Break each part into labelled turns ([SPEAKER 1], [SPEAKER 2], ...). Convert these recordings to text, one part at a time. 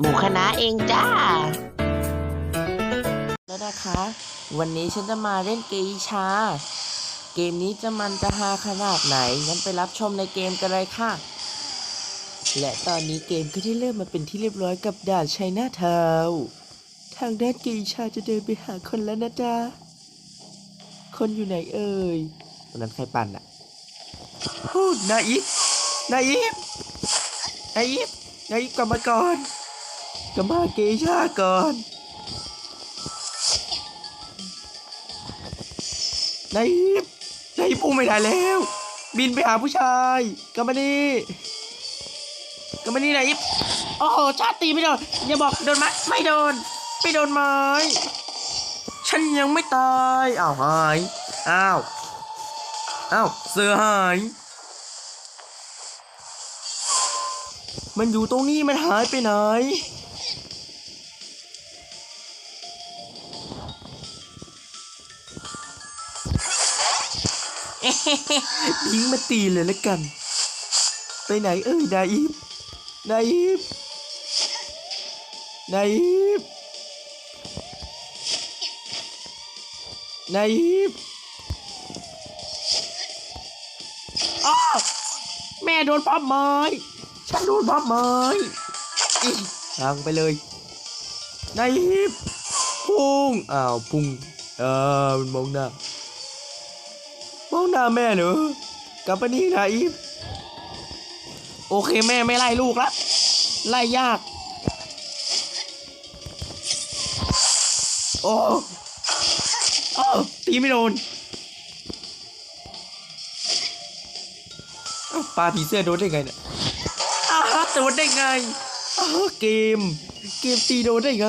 [SPEAKER 1] หมูคณะเองจ้า แล้วนะคะ วันนี้ฉันจะมาเล่นเกมชา เกมนี้จะมันจะฮาขนาดไหนงั้นไปรับชมในเกมกันเลยค่ะ และตอนนี้เกมก็ได้เริ่มมาเป็นที่เรียบร้อยกับด่านชัยนาทาวน์ทางด้านเกมชาจะเดินไปหาคนแล้วนะจ๊ะคนอยู่ไหนเอ่ยตอนนั้นใครปั่นอะพูดนายอีฟนายอีฟนายอีฟนายอีฟกลับมาก่อน กลับมาเกชาก่อนนายอีฟนายอีฟอุ้ไม่ได้แล้ว บินไปหาผู้ชายกลับมานี่กลับมานี่นายอีฟโอ้โหชาติตีไม่โดน อย่าบอกโดนไหมไม่โดน ไม่โดนไม้ฉันยังไม่ตาย อ้าวหาย อ้าว อ้าวเสือหาย มันอยู่ตรงนี้มันหายไปไหน ยิงมาตีเลยล้วกัน ไปไหนเอ้ยนายอีฟนายอีฟนายอีฟนายอีฟอ้าวแม่โดนพับไม้ฉันโดนพับไม้อีทางไปเลยนายอีฟพุ่งอ้าวพุ่งอ่ามันมองหน้า หน้าแม่เหรอกลับไปนี่นะอีฟโอเคแม่ไม่ไล่ลูกละไล่ยาก โอ้โอ้ตีไม่โดนเอ้าปลาผีเสื้อโดนได้ไงเนี่ยอ้าวโดนได้ไงเกม เกมตีโดนได้ไง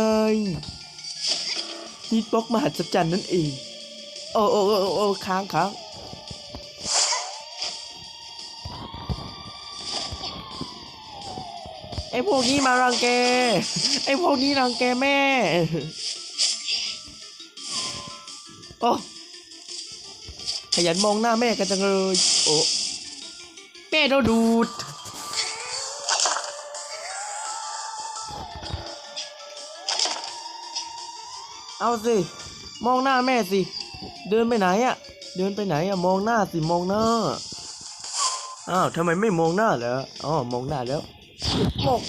[SPEAKER 1] ฮิตบ็อกมหัศจรรย์นั่นเอง โอ้โอ้โอ้ค้างค้าง ไอ้พวกนี้มารังแก ไอ้พวกนี้รังแกแม่ โอ้ขยันมองหน้าแม่กันจังเลย โอ้แม่โดนดูด เอาสิ มองหน้าแม่สิ เดินไปไหนอะเดินไปไหนอะมองหน้าสิ มองหน้า อ้าวทำไมไม่มองหน้าเหรออ๋อมองหน้าแล้ว โมก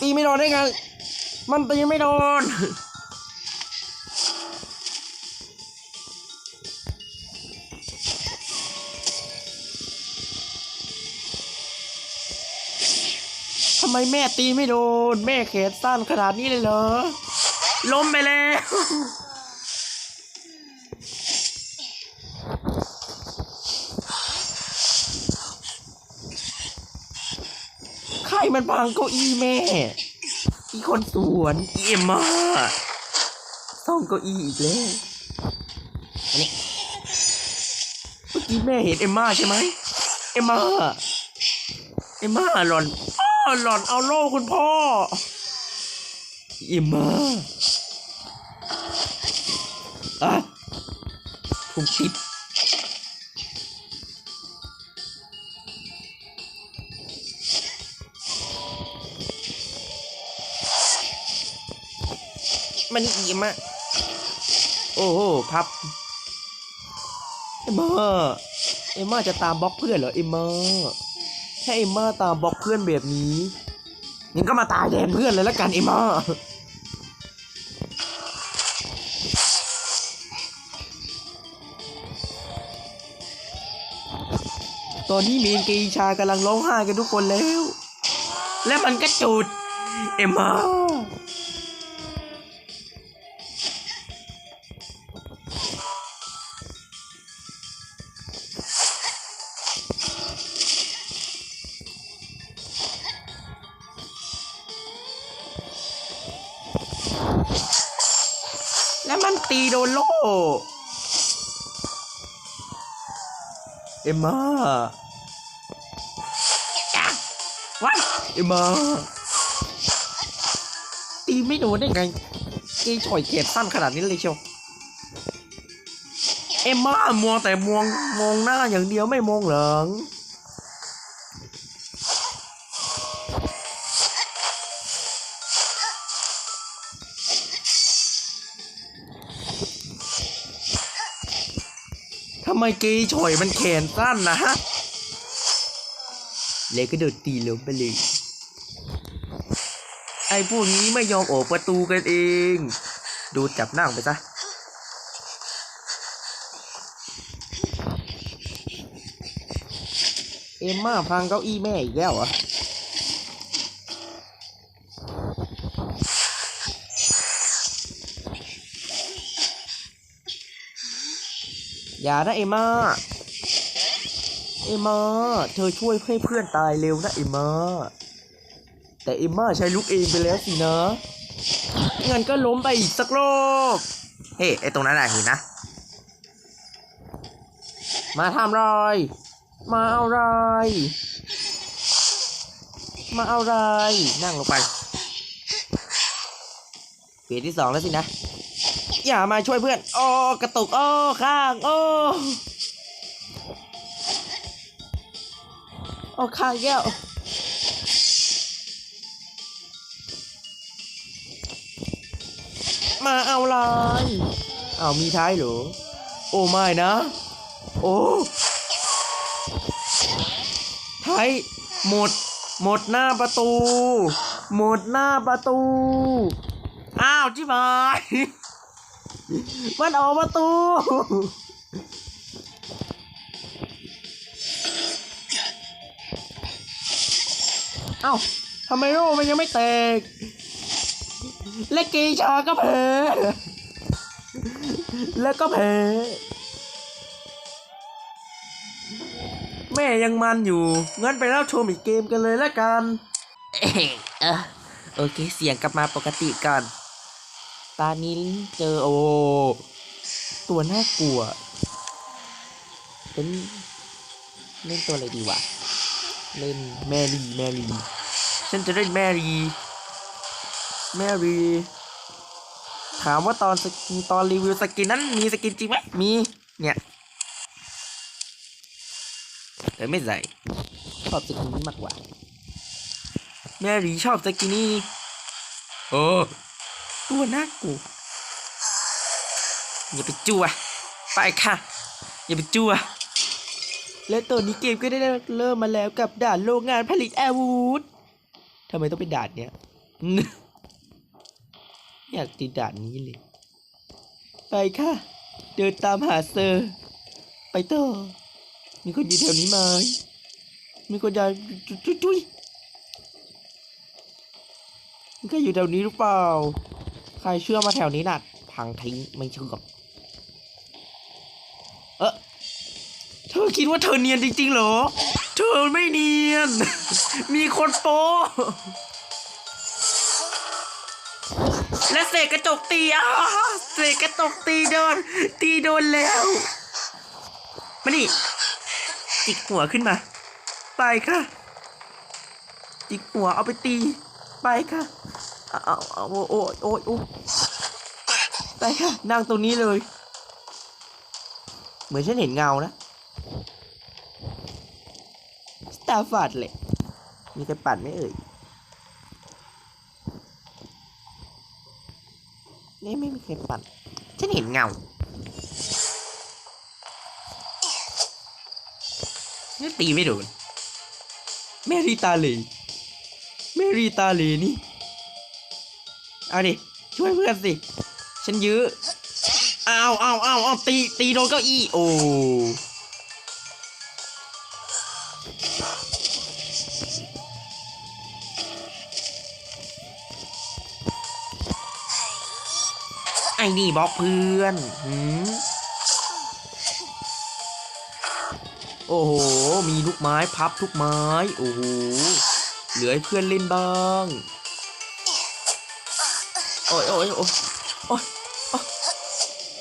[SPEAKER 1] ตีไม่โดนได้ไง มันตีไม่โดนทำไมแม่ตีไม่โดน แม่แขนสั้นขนาดนี้เลยเหรอ ล้มไปแล้ว มันพังเก้าอี้แม่ อีคนสวนอีเอ็มมาซ่อมเก้าอี้อีกแล้วอันนี้เมื่อกี้แม่เห็นเอ็มมาใช่ไหมเอ็มมาเอ็มมาหล่อนอ้หล่อนเอาโล่คุณพ่อเอ็มมาอะถูกติด มันอิ่มอะโอ้โหพับเอมเมอร์เอมเมอร์จะตามบล็อกเพื่อนเหรอเอมเมอร์ถ้าเอมเมอร์ตามบล็อกเพื่อนแบบนี้งั้นก็มาตายแทนเพื่อนเลยละกันเอมเมอร์ตอนนี้มีนกีชากำลังร้องไห้กันทุกคนแล้ว และมันก็จุด เอ็มเมอร์ มมาอะว้าเอ็มมาตีไม่โดนได้ไงเกยช่อยเขตสั้นขนาดนี้เลยเชียวเอ็มมามองแต่มองมองหน้าอย่างเดียวไม่มองหลัง ทำไมเกย์ฉอยมันแขนสั้นนะฮะเลยก็โดดตีล้มไปเลย ไอ้พวกนี้ไม่ยอมออกประตูกันเอง ดูจับนั่งไปซะเอ็มมาพังเก้าอี้แม่อีกแล้วเหรอ อย่านะเอมาเอมาเธอช่วยให้เพื่อนตายเร็วนะเอมาแต่เอมมาใช้ลูกเองไปแล้วสินะงั้นก็ล้มไปอีกสักรอบเฮ้ไอตรงนั้นอะเห็นนะ มาทำไร มาเอาไร มาเอาไร นั่งลงไปเกรดที่สองแล้วสินะ อย่ามาช่วยเพื่อนโอ้กระตุกโอ้ข้างโอ้โอ้ข้างแก้วมาเอาลายเอามีท้ายเหรอ โอ้ไม่นะ โอ้ท้ายหมด หมดหน้าประตู หมดหน้าประตู อ้าวจิบหาย มันออกประตู เอ้าทำไมโร่มันยังไม่แตกและกีชาก็แพ้แล้วก็แพ้แม่ยังมันอยู่งั้นไปรับชมอีกเกมกันเลยละกัน เอ้ยเออโอเค เสียงกลับมาปกติก่อน ตานี้เจอโอ ตัวน่ากลัว เป็นเล่นตัวอะไรดีวะ เล่นแมรี่แมรี่ ฉันจะเล่นแมรี่ แมรี่ ถามว่าตอนสกินตอนรีวิวสกินนั้นมีสกินจริงไหมมี เนี่ยแต่ไม่ใส่ชอบสกินนี้มากกว่า แมรี่ชอบสกินนี้ โอ้ ตัวน่ากลัวอย่าไปจั่วไปค่ะ อย่าไปจั่วและตอนนี้เกมก็ได้เริ่มมาแล้วกับด่านโรงงานผลิตอาวุธทำไมต้องเป็นด่านเนี้ยอยากติดด่านนี้เลย ไปค่ะ เดินตามหาเซอร์ ไปต่อ มีคนอยู่แถวนี้ไหมมีคนอยากจุยจุยมีใครอยู่แถวนี้หรือเปล่า ใครเชื่อมาแถวนี้น่ะ พังทิ้งไม่เชื่อเออเธอคิดว่าเธอเนียนจริงๆเหรอ เธอไม่เนียน มีคนโป และเศษกระจกตีอะเศษกระจกตีโดน ตีโดนแล้ว มานี่จิกหัวขึ้นมา ไปค่ะจิกหัวเอาไปตี ไปค่ะ เอาเอาโอ้ยโอ้ยโอ้ยโอ้ไปค่ะนั่งตรงนี้เลย เหมือนฉันเห็นเงานะสตาร์ฟัดเลยมีใครปั่นไหมเอ่ยนี่ไม่มีใครปั่นฉันเห็นเงานี่ตีไม่โดนแมรี่ตาเหลแมรี่ตาเหลนี่ เอาดิ ช่วยเพื่อนสิ ฉันยื้อเอาเอาเอาเอาตี ตีโดนเก้าอี้ โอ้ ไอ้นี่บอกเพื่อนหืมโอ้โห มีลูกไม้พับทุกไม้ โอ้โห เหลือให้เพื่อนเล่นบ้าง โอ้ยโอ้ยโอ้ยโอ้ย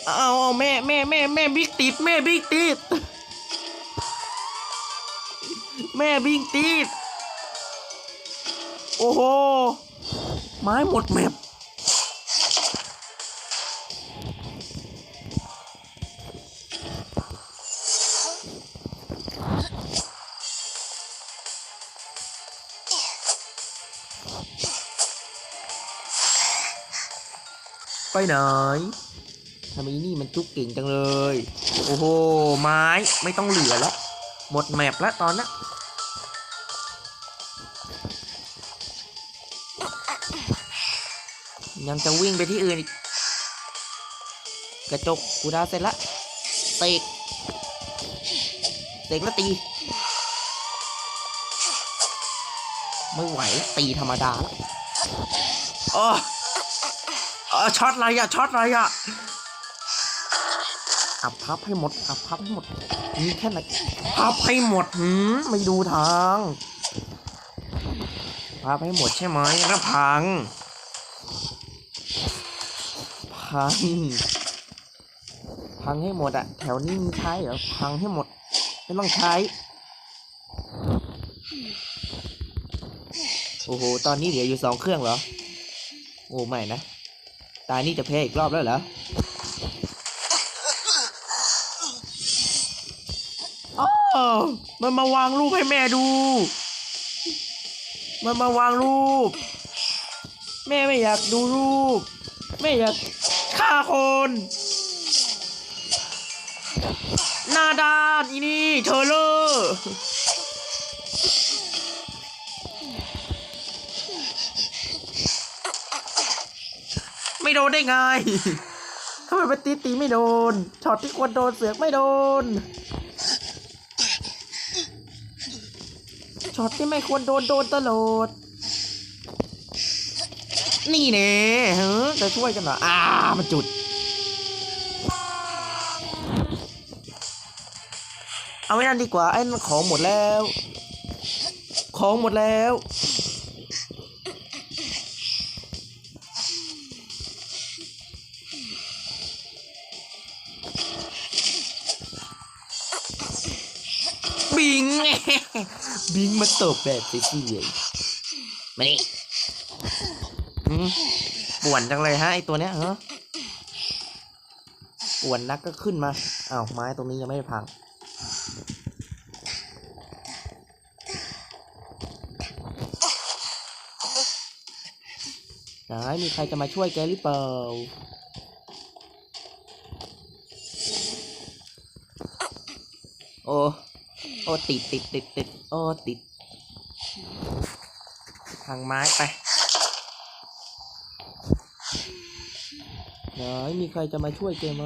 [SPEAKER 1] เอาเอาแม่แม่แม่แม่บิ๊กติดแม่บิ๊กติดแม่บิ๊กติดโอ้โหไม้หมดแมป ไปหนทำไมนี่มันจุกเก่งจังเลย โอ้โห ไม้ไม่ต้องเหลือแล้ว หมดแมปแล้วตอนนั้ยังจะวิ่งไปที่อื่นอีก กระจกกูดาเสร็จละเตกเตกแล้วตี ไม่ไหวแล้วตีธรรมดาแล้วอ๋อ เออช็อตอะไรอะช็อตอะไรอะอับพับให้หมดอับพับให้หมดมีแค่ไหนพับให้หมดหืมไม่ดูทางพับให้หมดใช่ไหมแล้วพัง พัง พังให้หมดอะแถวนี้มีใช้เหรอพังให้หมด ไม่ต้องใช้โอ้โห ตอนนี้เหลืออยู่สองเครื่องเหรอ โอ้ ไม่นะ ตายนี่จะแพ้อีกรอบแล้วเหรออ้าวมันมาวางรูปให้แม่ดู มันมาวางรูป แม่ไม่อยากดูรูป แม่อยากฆ่าคนหน้าด้านอีนี่เธอเลอ ไม่โดนได้ไงทำไมไปตีตีไม่โดน ช็อตที่ควรโดนเสือกไม่โดน ช็อตที่ไม่ควรโดนโดนตลอด นี่เน่เฮ้จะช่วยกันเหรอ อ่า มันจุด เอาไว้นั่นดีกว่า ไอ้นั่ของหมดแล้ว ของหมดแล้ว บิง บิงมาตบแบบเฉยๆมานี่หืมป่วนจังเลยฮะไอตัวเนี้ยเหรอป่วนนักก็ขึ้นมาอ้าวไม้ตรงนี้ยังไม่ได้พังไหนมีใครจะมาช่วยแกหรือเปล่า โอ้โอ้ติดติดติดติดโอ้ติดทางไม้ไปไหนมีใครจะมาช่วยแกไหม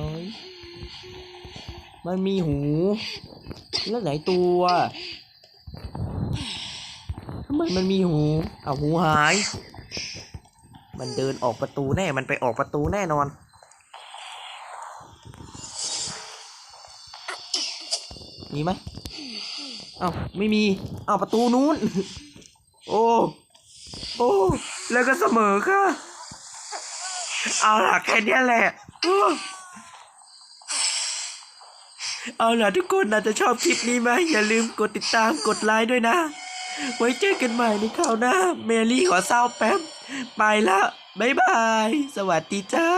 [SPEAKER 1] มันมีหู แล้วไหนตัวทำไมมันมีหูเอาหูหาย มันเดินออกประตูแน่ มันไปออกประตูแน่นอน มีไหม อ้าไม่มีเอ้าประตูนู้น โอ้ โอ้ แล้วก็เสมอค่ะ เอาล่ะแค่นี้แหละเอาล่ะทุกคนอาจจะชอบคลิปนี้ไหมอย่าลืมกดติดตามกดไลค์ด้วยนะ ไว้เจอกันใหม่ในคราวหน้า เมลี่ขอเศร้าแป๊บ ไปละบ๊ายบาย สวัสดีจ้า